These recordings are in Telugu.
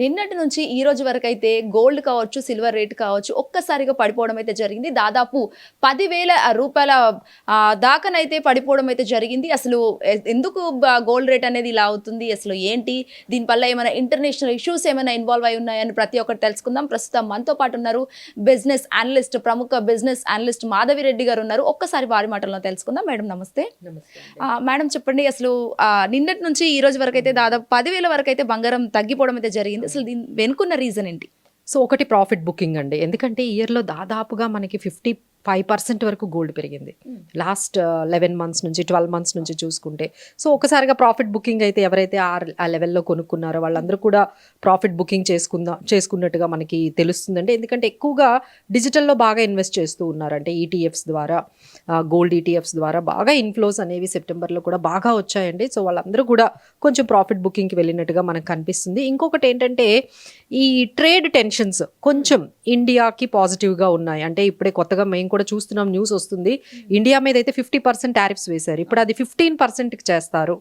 నిన్నటి నుంచి ఈ రోజు వరకు అయితే గోల్డ్ కావచ్చు సిల్వర్ రేట్ కావచ్చు ఒక్కసారిగా పడిపోవడం అయితే జరిగింది. దాదాపు పదివేల రూపాయల దాకానైతే పడిపోవడం అయితే జరిగింది. అసలు ఎందుకు గోల్డ్ రేట్ అనేది ఇలా అవుతుంది? అసలు ఏంటి? దీనివల్ల ఏమైనా ఇంటర్నేషనల్ ఇష్యూస్ ఏమైనా ఇన్వాల్వ్ అయి ఉన్నాయని ప్రతి ఒక్కటి తెలుసుకుందాం. ప్రస్తుతం మనతో పాటు ఉన్నారు బిజినెస్ అనలిస్ట్ ప్రముఖ బిజినెస్ అనలిస్ట్ మాధవి రెడ్డి గారు ఉన్నారు. ఒక్కసారి వారి మాటల్లో తెలుసుకుందాం. మేడం నమస్తే. మేడం చెప్పండి అసలు నిన్నటి నుంచి ఈ రోజు వరకు అయితే దాదాపు పదివేల వరకు అయితే బంగారం తగ్గిపోవడం అయితే జరిగింది. అసలు దీని వెనుకున్న రీజన్ ఏంటి? సో ఒకటి ప్రాఫిట్ బుకింగ్ అండి. ఎందుకంటే ఇయర్లో దాదాపుగా మనకి ఫిఫ్టీ ఫైవ్ పర్సెంట్ వరకు గోల్డ్ పెరిగింది. లాస్ట్ లెవెన్ మంత్స్ నుంచి ట్వెల్వ్ మంత్స్ నుంచి చూసుకుంటే. సో ఒకసారిగా ప్రాఫిట్ బుకింగ్ అయితే ఎవరైతే ఆ లెవెల్లో కొనుక్కున్నారో వాళ్ళందరూ కూడా ప్రాఫిట్ బుకింగ్ చేసుకుందా చేసుకున్నట్టుగా మనకి తెలుస్తుందండి. ఎందుకంటే ఎక్కువగా డిజిటల్లో బాగా ఇన్వెస్ట్ చేస్తూ ఉన్నారు అంటే ఈటీఎఫ్స్ ద్వారా గోల్డ్ ఈటీఎఫ్స్ ద్వారా బాగా ఇన్ఫ్లోస్ అనేవి సెప్టెంబర్లో కూడా బాగా వచ్చాయండి. సో వాళ్ళందరూ కూడా కొంచెం ప్రాఫిట్ బుకింగ్కి వెళ్ళినట్టుగా మనకు కనిపిస్తుంది. ఇంకొకటి ఏంటంటే ఈ ట్రేడ్ టెన్షన్స్ కొంచెం ఇండియాకి పాజిటివ్గా ఉన్నాయి. అంటే ఇప్పుడే కొత్తగా మేము కూడా చూస్తున్నాం న్యూస్ వస్తుంది. ఇండియా మీద అయితే ఫిఫ్టీ పర్సెంట్ టారిఫ్స్ వేశారు. ఇప్పుడు అది ఫిఫ్టీన్ పర్సెంట్కి చేస్తారు.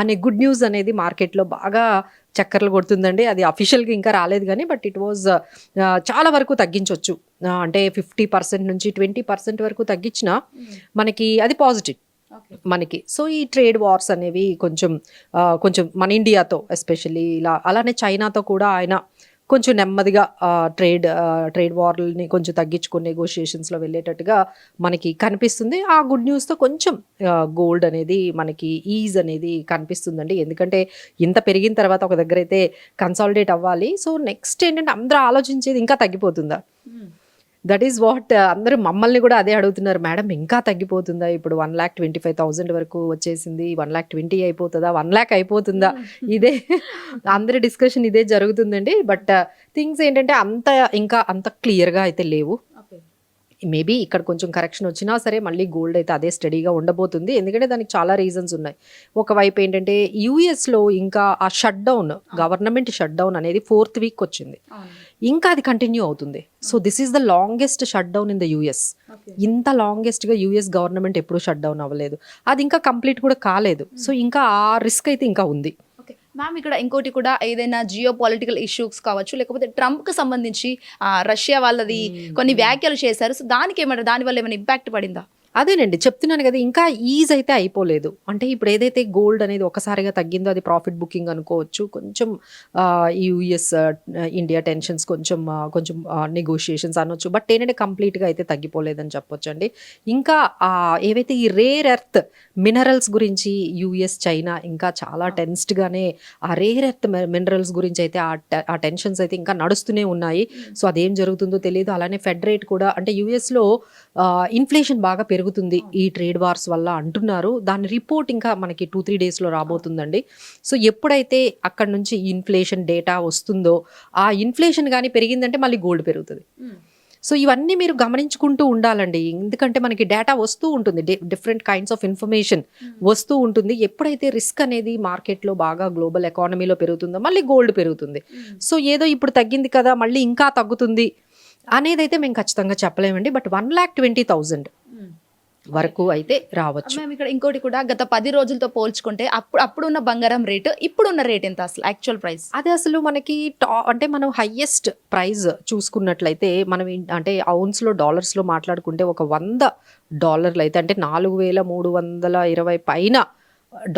అనే గుడ్ న్యూస్ అనేది మార్కెట్లో బాగా చక్కర్లు కొడుతుందండి. అది అఫీషియల్గా ఇంకా రాలేదు కానీ బట్ ఇట్ వాజ్ చాలా వరకు తగ్గించవచ్చు అంటే ఫిఫ్టీ పర్సెంట్ నుంచి ట్వంటీ పర్సెంట్ వరకు తగ్గించినా మనకి అది పాజిటివ్ మనకి. సో ఈ ట్రేడ్ వార్స్ అనేవి కొంచెం కొంచెం మన ఇండియాతో ఎస్పెషల్లీ ఇలా అలానే చైనాతో కూడా ఆయన కొంచెం నెమ్మదిగా ట్రేడ్ ట్రేడ్ వార్ని కొంచెం తగ్గించుకుని నెగోషియేషన్స్లో వెళ్ళేటట్టుగా మనకి కనిపిస్తుంది. ఆ గుడ్ న్యూస్తో కొంచెం గోల్డ్ అనేది మనకి ఈజ్ అనేది కనిపిస్తుందండి. ఎందుకంటే ఇంత పెరిగిన తర్వాత ఒక దగ్గర అయితే కన్సాలిడేట్ అవ్వాలి. సో నెక్స్ట్ ఏంటంటే అందరూ ఆలోచించేది ఇంకా తగ్గిపోతుందా? దట్ ఈస్ వాట్ అందరూ మమ్మల్ని కూడా అదే అడుగుతున్నారు. మేడం ఇంకా తగ్గిపోతుందా? ఇప్పుడు one lakh twenty five thousand వరకు వచ్చేసింది. వన్ ల్యాక్ ట్వంటీ అయిపోతుందా? వన్ ల్యాక్ అయిపోతుందా? ఇదే అందరి డిస్కషన్ ఇదే జరుగుతుందండి. బట్ థింగ్స్ ఏంటంటే అంత ఇంకా అంత క్లియర్గా అయితే లేవు. మేబీ ఇక్కడ కొంచెం కరెక్షన్ వచ్చినా సరే మళ్ళీ గోల్డ్ అయితే అదే స్టడీగా ఉండబోతుంది. ఎందుకంటే దానికి చాలా రీజన్స్ ఉన్నాయి. ఒకవైపు ఏంటంటే యూఎస్లో ఇంకా ఆ shut down government shut down అనేది ఫోర్త్ వీక్ వచ్చింది. ఇంకా అది కంటిన్యూ అవుతుంది. So this is the longest shut down in the US ఇంత లాంగెస్ట్గా యూఎస్ గవర్నమెంట్ ఎప్పుడూ షట్ డౌన్ అవ్వలేదు. అది ఇంకా కంప్లీట్ కూడా కాలేదు. సో ఇంకా ఆ రిస్క్ అయితే ఇంకా ఉంది. మ్యామ్ ఇక్కడ ఇంకోటి కూడా ఏదైనా జియో పొలిటికల్ ఇష్యూస్ కావచ్చు లేకపోతే ట్రంప్కి సంబంధించి ఆ, రష్యా వాళ్ళది కొన్ని వ్యాఖ్యలు చేశారు. సో దానికి ఏమైనా దానివల్ల ఏమైనా ఇంపాక్ట్ పడిందా? అదేనండి చెప్తున్నాను కదా ఇంకా ఈజ్ అయితే అయిపోలేదు. అంటే ఇప్పుడు ఏదైతే గోల్డ్ అనేది ఒకసారిగా తగ్గిందో అది ప్రాఫిట్ బుకింగ్ అనుకోవచ్చు. కొంచెం యూఎస్ ఇండియా టెన్షన్స్ కొంచెం కొంచెం నెగోషియేషన్స్ అనొచ్చు. బట్ ఏంటంటే కంప్లీట్గా అయితే తగ్గిపోలేదని చెప్పొచ్చు అండి ఇంకా ఏవైతే ఈ రేర్ ఎర్త్ మినరల్స్ గురించి యూఎస్ చైనా ఇంకా చాలా టెన్స్డ్గానే ఆ రేర్ ఎర్త్ మినరల్స్ గురించి అయితే ఆ టెన్షన్స్ అయితే ఇంకా నడుస్తూనే ఉన్నాయి. సో అదేం జరుగుతుందో తెలియదు అలానే ఫెడ్ రేట్ కూడా అంటే యూఎస్లో ఇన్ఫ్లేషన్ బాగా పెరుగుతుంది ఈ ట్రేడ్ వార్స్ వల్ల అంటున్నారు. దాని రిపోర్ట్ ఇంకా మనకి టూ త్రీ డేస్లో రాబోతుందండి. సో ఎప్పుడైతే అక్కడ నుంచి ఇన్ఫ్లేషన్ డేటా వస్తుందో ఆ ఇన్ఫ్లేషన్ కానీ పెరిగిందంటే మళ్ళీ గోల్డ్ పెరుగుతుంది. సో ఇవన్నీ మీరు గమనించుకుంటూ ఉండాలండి. ఎందుకంటే మనకి డేటా వస్తూ ఉంటుంది. డిఫరెంట్ కైండ్స్ ఆఫ్ ఇన్ఫర్మేషన్ వస్తూ ఉంటుంది. ఎప్పుడైతే రిస్క్ అనేది మార్కెట్లో బాగా గ్లోబల్ ఎకానమీలో పెరుగుతుందో మళ్ళీ గోల్డ్ పెరుగుతుంది. సో ఏదో ఇప్పుడు తగ్గింది కదా మళ్ళీ ఇంకా తగ్గుతుంది అనేది అయితే మేము ఖచ్చితంగా చెప్పలేమండి. But one lakh twenty thousand వరకు అయితే రావచ్చు. మ్యామ్ ఇక్కడ ఇంకోటి కూడా గత పది రోజులతో పోల్చుకుంటే అప్పుడు అప్పుడున్న బంగారం రేటు ఇప్పుడున్న రేట్ ఎంత అసలు యాక్చువల్ ప్రైస్ అది అసలు మనకి టా అంటే మనం హయ్యెస్ట్ ప్రైస్ చూసుకున్నట్లయితే మనం అంటే అవున్స్లో డాలర్స్లో మాట్లాడుకుంటే ఒక వంద డాలర్లు అయితే అంటే నాలుగు వేల మూడు వందల ఇరవై పైన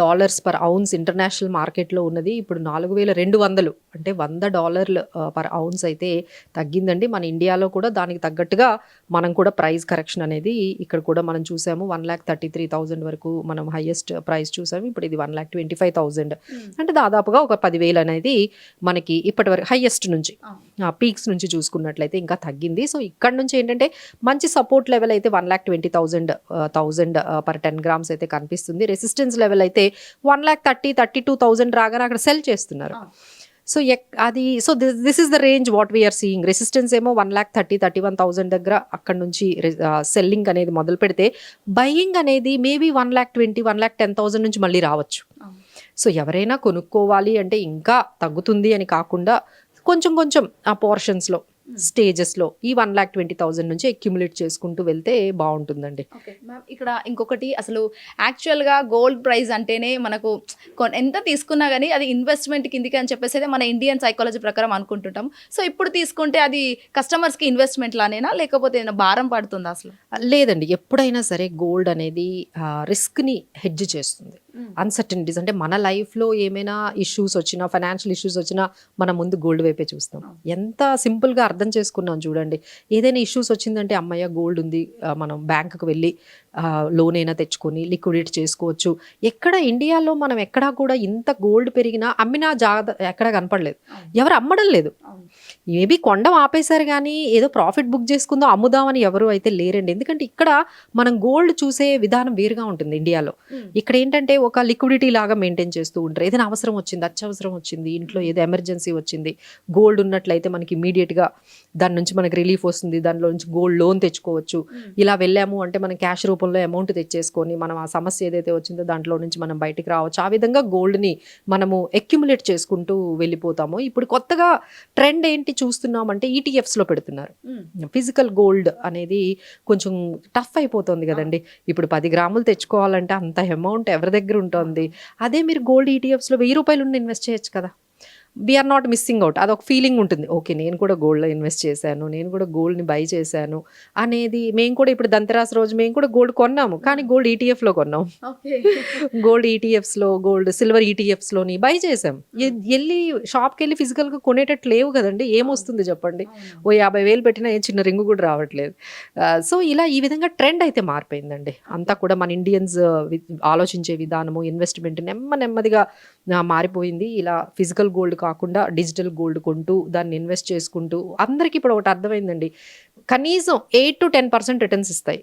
డాలర్స్ పర్ అవున్స్ ఇంటర్నేషనల్ మార్కెట్లో ఉన్నది. ఇప్పుడు నాలుగు వేల రెండు వందలు అంటే వంద డాలర్లు పర్ అవున్స్ అయితే తగ్గిందండి. మన ఇండియాలో కూడా దానికి తగ్గట్టుగా మనం కూడా ప్రైస్ కరెక్షన్ అనేది ఇక్కడ కూడా మనం చూసాము. One lakh thirty three thousand వరకు మనం హైయెస్ట్ ప్రైస్ చూసాము. ఇప్పుడు ఇది one lakh twenty five thousand. అంటే దాదాపుగా ఒక పదివేలు అనేది మనకి ఇప్పటి వరకు హైయెస్ట్ నుంచి పీక్స్ నుంచి చూసుకున్నట్లయితే ఇంకా తగ్గింది. సో ఇక్కడ నుంచి ఏంటంటే మంచి సపోర్ట్ లెవెల్ అయితే one lakh twenty thousand thousand per ten grams అయితే కనిపిస్తుంది. రెసిస్టెన్స్ లెవెల్ అయితే one lakh thirty thirty two thousand రాగానే అక్కడ సెల్ చేస్తున్నారు. సో అది so this is the range what we're seeing resistance ఏమో one lakh thirty thirty one thousand దగ్గర అక్కడ నుంచి సెల్లింగ్ అనేది మొదలు పెడితే బయింగ్ అనేది maybe one lakh twenty one lakh ten thousand నుంచి మళ్ళీ రావచ్చు. సో ఎవరైనా కొనుక్కోవాలి అంటే ఇంకా తగ్గుతుంది అని కాకుండా కొంచెం కొంచెం ఆ పోర్షన్స్లో స్టేజెస్లో ఈ వన్ ల్యాక్ ట్వంటీ థౌసండ్ నుంచి అక్యుములేట్ చేసుకుంటూ వెళ్తే బాగుంటుందండి. ఇక్కడ ఇంకొకటి అసలు యాక్చువల్గా గోల్డ్ ప్రైస్ అంటేనే మనకు ఎంత తీసుకున్నా కానీ అది ఇన్వెస్ట్మెంట్ కిందికి అని చెప్పేసి మన ఇండియన్ సైకాలజీ ప్రకారం అనుకుంటుంటాం. సో ఇప్పుడు తీసుకుంటే అది కస్టమర్స్కి ఇన్వెస్ట్మెంట్ లానేనా? లేకపోతే ఏదైనా భారం పడుతుందా అసలు? లేదండి. ఎప్పుడైనా సరే గోల్డ్ అనేది రిస్క్ని హెడ్జ్ చేస్తుంది. అన్సర్టనిటీస్ అంటే మన లైఫ్లో ఏమైనా ఇష్యూస్ వచ్చినా ఫైనాన్షియల్ ఇష్యూస్ వచ్చినా మనం ముందు గోల్డ్ వైపే చూస్తాం. ఎంత సింపుల్గా అర్థం అర్థం చేసుకున్నాను చూడండి. ఏదైనా ఇష్యూస్ వచ్చిందంటే అమ్మయ్య గోల్డ్ ఉంది. మనం బ్యాంకుకు వెళ్ళి లోన్ అయినా తెచ్చుకొని లిక్విడేట్ చేసుకోవచ్చు. ఎక్కడ ఇండియాలో మనం ఎక్కడా కూడా ఇంత గోల్డ్ పెరిగినా అమ్మినా జాగ్రత్త ఎక్కడా కనపడలేదు. ఎవరు అమ్మడం లేదు. మేబీ కొండం ఆపేశారు కానీ ఏదో ప్రాఫిట్ బుక్ చేసుకుందాం అమ్ముదామని ఎవరు అయితే లేరండి. ఎందుకంటే ఇక్కడ మనం గోల్డ్ చూసే విధానం వేరుగా ఉంటుంది ఇండియాలో. ఇక్కడ ఏంటంటే ఒక లిక్విడిటీ లాగా మెయింటైన్ చేస్తూ ఉంటారు. ఏదైనా అవసరం వచ్చింది అత్యవసరం వచ్చింది ఇంట్లో ఏదో ఎమర్జెన్సీ వచ్చింది గోల్డ్ ఉన్నట్లయితే మనకి ఇమీడియట్గా దాని నుంచి మనకి రిలీఫ్ వస్తుంది. దానిలో నుంచి గోల్డ్ లోన్ తెచ్చుకోవచ్చు. ఇలా వెళ్ళాము అంటే మనం క్యాష్ రూపంలో అమౌంట్ తెచ్చేసుకొని మనం ఆ సమస్య ఏదైతే వచ్చిందో దాంట్లో నుంచి మనం బయటికి రావచ్చు. ఆ విధంగా గోల్డ్ని మనము అక్యుములేట్ చేసుకుంటూ వెళ్ళిపోతాము. ఇప్పుడు కొత్తగా ట్రెండ్ ఏంటి చూస్తున్నామంటే ఈటీఎఫ్స్లో పెడుతున్నారు. ఫిజికల్ గోల్డ్ అనేది కొంచెం టఫ్ అయిపోతుంది కదండి. ఇప్పుడు పది గ్రాములు తెచ్చుకోవాలంటే అంత అమౌంట్ ఎవరి దగ్గర ఉంటుంది? అదే మీరు గోల్డ్ ఈటీఎఫ్స్లో వెయ్యి రూపాయలు ఉండి ఇన్వెస్ట్ చేయొచ్చు కదా. వీఆర్ నాట్ మిస్సింగ్ అవుట్ అదొక ఫీలింగ్ ఉంటుంది. ఓకే నేను కూడా గోల్డ్లో ఇన్వెస్ట్ చేశాను. నేను కూడా గోల్డ్ని బై చేశాను అనేది మేము కూడా ఇప్పుడు దంతరాస్ రోజు మేము కూడా గోల్డ్ కొన్నాము. కానీ గోల్డ్ ఈటీఎఫ్లో కొన్నాం. ఓకే గోల్డ్ ఈటీఎఫ్స్లో గోల్డ్ సిల్వర్ ఈటీఎఫ్స్లోని బై చేసాం వెళ్ళి షాప్కి వెళ్ళి ఫిజికల్గా కొనేటట్టు లేవు కదండి. ఏమొస్తుంది చెప్పండి? ఓ యాభై వేలు పెట్టినా ఏ చిన్న రింగు కూడా రావట్లేదు. సో ఇలా ఈ విధంగా ట్రెండ్ అయితే మారిపోయిందండి. అంతా కూడా మన ఇండియన్స్ ఆలోచించే విధానము ఇన్వెస్ట్మెంట్ నెమ్మ నెమ్మదిగా మారిపోయింది. ఇలా ఫిజికల్ గోల్డ్ కాకుండా డిజిటల్ గోల్డ్ కొంటూ దాన్ని ఇన్వెస్ట్ చేసుకుంటూ అందరికీ ఇప్పుడు ఒకటి అర్థమైందండి. కనీసం eight to ten percent returns ఇస్తాయి.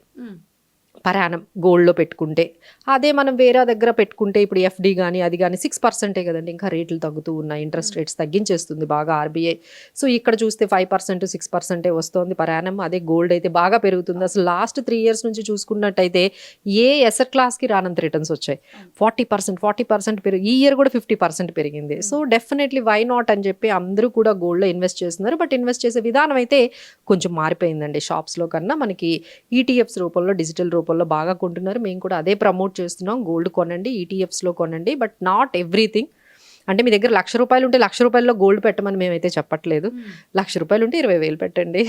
పరాణం గోల్డ్లో పెట్టుకుంటే. అదే మనం వేరే దగ్గర పెట్టుకుంటే ఇప్పుడు ఎఫ్డి కానీ అది కానీ సిక్స్ పర్సెంటే కదండి ఇంకా రేట్లు తగ్గుతూ ఉన్నాయి. ఇంట్రెస్ట్ రేట్స్ తగ్గించేస్తుంది బాగా ఆర్బీఐ సో ఇక్కడ చూస్తే ఫైవ్ పర్సెంట్ సిక్స్ పర్సెంటే వస్తుంది పరాణం. అదే గోల్డ్ అయితే బాగా పెరుగుతుంది. అసలు లాస్ట్ త్రీ ఇయర్స్ నుంచి చూసుకున్నట్టయితే ఏ ఎసెట్ క్లాస్కి రానంత రిటర్న్స్ వచ్చాయి. ఫార్టీ పర్సెంట్ ఫార్టీ పర్సెంట్ పెరిగి ఈ ఇయర్ కూడా ఫిఫ్టీ పర్సెంట్ పెరిగింది. సో డెఫినెట్లీ వై నాట్ అని చెప్పి అందరూ కూడా గోల్డ్లో ఇన్వెస్ట్ చేస్తున్నారు. బట్ ఇన్వెస్ట్ చేసే విధానం అయితే కొంచెం మారిపోయిందండి. షాప్స్లో కన్నా మనకి ఈటీఎఫ్స్ రూపంలో డిజిటల్ రూపంలో బాగా కొంటున్నారు. మేము కూడా అదే ప్రమోట్ చేస్తున్నాం. గోల్డ్ కొనండి ఈటీఎఫ్స్లో కొనండి. But not everything. అంటే మీ దగ్గర లక్ష రూపాయలు ఉంటే లక్ష రూపాయల్లో గోల్డ్ పెట్టమని మేమైతే చెప్పట్లేదు. లక్ష రూపాయలు ఉంటే ఇరవై వేలు పెట్టండి.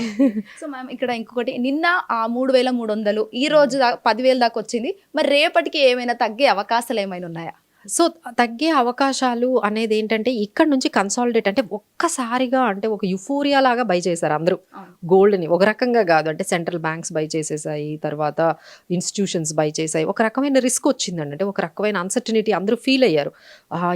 సో మ్యామ్ ఇక్కడ ఇంకొకటి. నిన్న ఆ మూడు వేల మూడు వందలు ఈ రోజు దా పదివేల దాకా వచ్చింది. మరి రేపటికి ఏమైనా తగ్గే అవకాశాలు ఏమైనా ఉన్నాయా? సో తగ్గే అవకాశాలు అనేది ఏంటంటే ఇక్కడ నుంచి కన్సాలిడేట్ అంటే ఒక్కసారిగా అంటే ఒక యుఫోరియా లాగా బై చేశారు అందరూ. గోల్డ్ని ఒక రకంగా కాదు అంటే సెంట్రల్ బ్యాంక్స్ బై చేసేసాయి తర్వాత ఇన్స్టిట్యూషన్స్ బై చేసాయి. ఒక రకమైన రిస్క్ వచ్చిందండి. అంటే ఒక రకమైన అన్సర్టనిటీ అందరూ ఫీల్ అయ్యారు.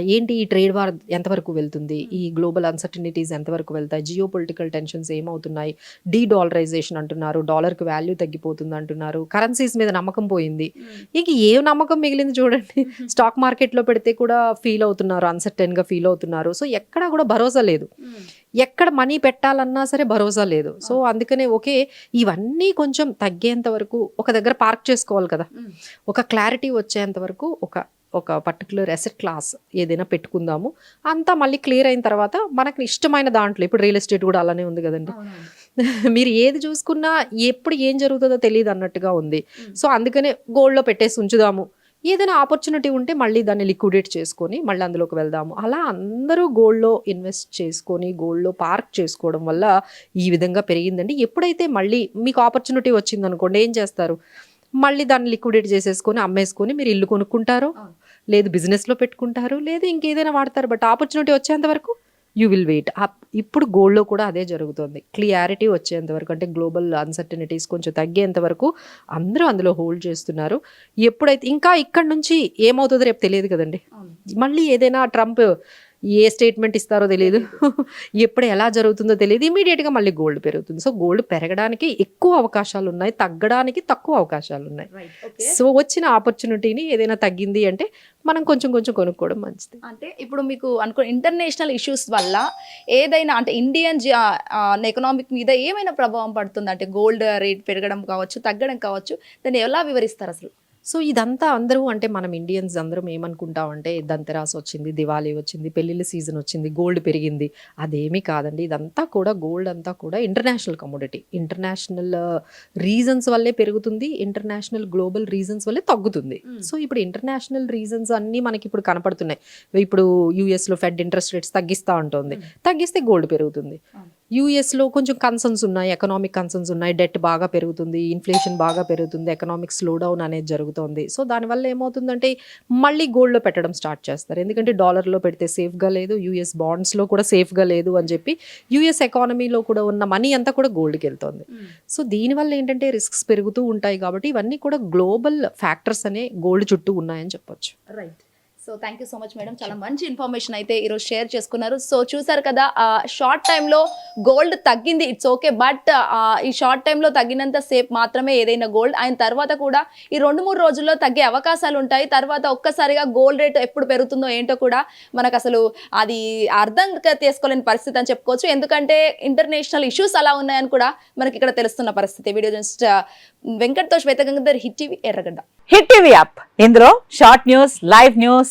ఏంటి ఈ ట్రేడ్ వార్ ఎంతవరకు వెళ్తుంది? ఈ గ్లోబల్ అన్సర్టనిటీస్ ఎంతవరకు వెళ్తాయి? జియో పొలిటికల్ టెన్షన్స్ ఏమవుతున్నాయి? డీ డాలరైజేషన్ అంటున్నారు డాలర్కి వాల్యూ తగ్గిపోతుంది అంటున్నారు. కరెన్సీస్ మీద నమ్మకం పోయింది. ఇంక ఏ నమ్మకం మిగిలింది చూడండి. స్టాక్ మార్కెట్లో పెడితే కూడా ఫీల్ అవుతున్నారు అన్సర్టెన్గా ఫీల్ అవుతున్నారు. సో ఎక్కడ కూడా భరోసా లేదు. ఎక్కడ మనీ పెట్టాలన్నా సరే భరోసా లేదు. సో అందుకనే ఓకే ఇవన్నీ కొంచెం తగ్గేంత వరకు ఒక దగ్గర పార్క్ చేసుకోవాలి కదా. ఒక క్లారిటీ వచ్చేంత వరకు ఒక ఒక పర్టికులర్ ఎసెట్ క్లాస్ ఏదైనా పెట్టుకుందాము. అంతా మళ్ళీ క్లియర్ అయిన తర్వాత మనకి ఇష్టమైన దాంట్లో ఇప్పుడు రియల్ ఎస్టేట్ కూడా అలానే ఉంది కదండి. మీరు ఏది చూసుకున్నా ఎప్పుడు ఏం జరుగుతుందో తెలియదు అన్నట్టుగా ఉంది. సో అందుకనే గోల్డ్లో పెట్టేసి ఉంచుదాము. ఏదైనా ఆపర్చునిటీ ఉంటే మళ్ళీ దాన్ని లిక్విడేట్ చేసుకొని మళ్ళీ అందులోకి వెళ్దాము. అలా అందరూ గోల్డ్లో ఇన్వెస్ట్ చేసుకొని గోల్డ్లో పార్క్ చేసుకోవడం వల్ల ఈ విధంగా పెరిగిందండి. ఎప్పుడైతే మళ్ళీ మీకు ఆపర్చునిటీ వచ్చింది అనుకోండి ఏం చేస్తారు? మళ్ళీ దాన్ని లిక్విడేట్ చేసేసుకొని అమ్మేసుకొని మీరు ఇల్లు కొనుక్కుంటారు? లేదు బిజినెస్లో పెట్టుకుంటారు? లేదు ఇంకేదైనా వాడతారు. బట్ ఆపర్చునిటీ వచ్చేంత వరకు యూ విల్ వెయిట్. ఇప్పుడు గోల్డ్లో కూడా అదే జరుగుతుంది. క్లియారిటీ వచ్చేంత వరకు అంటే గ్లోబల్ అన్సర్టనిటీస్ కొంచెం తగ్గేంత వరకు అందరూ అందులో హోల్డ్ చేస్తున్నారు. ఎప్పుడైతే ఇంకా ఇక్కడ నుంచి ఏమవుతుందో రేపు తెలియదు కదండి. మళ్ళీ ఏదైనా ట్రంప్ ఏ స్టేట్మెంట్ ఇస్తారో తెలియదు ఎప్పుడు ఎలా జరుగుతుందో తెలియదు ఇమీడియట్గా మళ్ళీ గోల్డ్ పెరుగుతుంది. సో గోల్డ్ పెరగడానికి ఎక్కువ అవకాశాలు ఉన్నాయి తగ్గడానికి తక్కువ అవకాశాలు ఉన్నాయి సో వచ్చిన ఆపర్చునిటీని ఏదైనా తగ్గింది అంటే మనం కొంచెం కొంచెం కొనుక్కోవడం మంచిది. అంటే ఇప్పుడు మీకు అనుకో ఇంటర్నేషనల్ ఇష్యూస్ వల్ల ఏదైనా అంటే ఇండియన్ ఎకనామిక్ మీద ఏమైనా ప్రభావం పడుతుంది అంటే గోల్డ్ రేట్ పెరగడం కావచ్చు తగ్గడం కావచ్చు దాన్ని ఎలా వివరిస్తారు అసలు? సో ఇదంతా అందరూ అంటే మనం ఇండియన్స్ అందరం ఏమనుకుంటాం అంటే దంతెరాస్ వచ్చింది దివాళీ వచ్చింది పెళ్ళిళ్ళ సీజన్ వచ్చింది గోల్డ్ పెరిగింది. అదేమీ కాదండి. ఇదంతా కూడా గోల్డ్ అంతా కూడా ఇంటర్నేషనల్ కమోడిటీ. ఇంటర్నేషనల్ రీజన్స్ వల్లే పెరుగుతుంది ఇంటర్నేషనల్ గ్లోబల్ రీజన్స్ వల్లే తగ్గుతుంది. సో ఇప్పుడు ఇంటర్నేషనల్ రీజన్స్ అన్నీ మనకి ఇప్పుడు కనపడుతున్నాయి. ఇప్పుడు యూఎస్లో ఫెడ్ ఇంట్రెస్ట్ రేట్స్ తగ్గిస్తూ ఉంటుంది. తగ్గిస్తే గోల్డ్ పెరుగుతుంది. యూఎస్లో కొంచెం కన్సర్న్స్ ఉన్నాయి ఎకనామిక్ కన్సర్న్స్ ఉన్నాయి. డెట్ బాగా పెరుగుతుంది ఇన్ఫ్లేషన్ బాగా పెరుగుతుంది ఎకనామిక్ స్లో డౌన్ అనేది జరుగుతుంది. సో దానివల్ల ఏమవుతుందంటే మళ్ళీ గోల్డ్లో పెట్టడం స్టార్ట్ చేస్తారు. ఎందుకంటే డాలర్లో పెడితే సేఫ్గా లేదు యూఎస్ బాండ్స్లో కూడా సేఫ్గా లేదు అని చెప్పి యూఎస్ ఎకానమీలో కూడా ఉన్న మనీ అంతా కూడా గోల్డ్కి వెళ్తుంది. సో దీనివల్ల ఏంటంటే రిస్క్స్ పెరుగుతూ ఉంటాయి కాబట్టి ఇవన్నీ కూడా గ్లోబల్ ఫ్యాక్టర్స్ అనే గోల్డ్ చుట్టూ ఉన్నాయని చెప్పొచ్చు. Right so thank you so much madam చాలా మంచి ఇన్ఫర్మేషన్ అయితే ఈరోజు షేర్ చేసుకున్నారు. సో చూసారు కదా షార్ట్ టైంలో గోల్డ్ తగ్గింది. ఇట్స్ ఓకే బట్ ఈ షార్ట్ టైంలో తగ్గినంత సేపు మాత్రమే ఏదైనా గోల్డ్ ఆయన తర్వాత కూడా ఈ రెండు మూడు రోజుల్లో తగ్గే అవకాశాలు ఉంటాయి. తర్వాత ఒక్కసారిగా గోల్డ్ రేట్ ఎప్పుడు పెరుగుతుందో ఏంటో కూడా మనకు అసలు అది అర్థం చేసుకోలేని పరిస్థితి అని చెప్పుకోవచ్చు. ఎందుకంటే ఇంటర్నేషనల్ ఇష్యూస్ అలా ఉన్నాయని కూడా మనకి ఇక్కడ తెలుస్తున్న పరిస్థితి. Video just వెంకట్తో Shweta Gangadhar hit TV Erragadda. Hit TV app. ఇందులో short news live news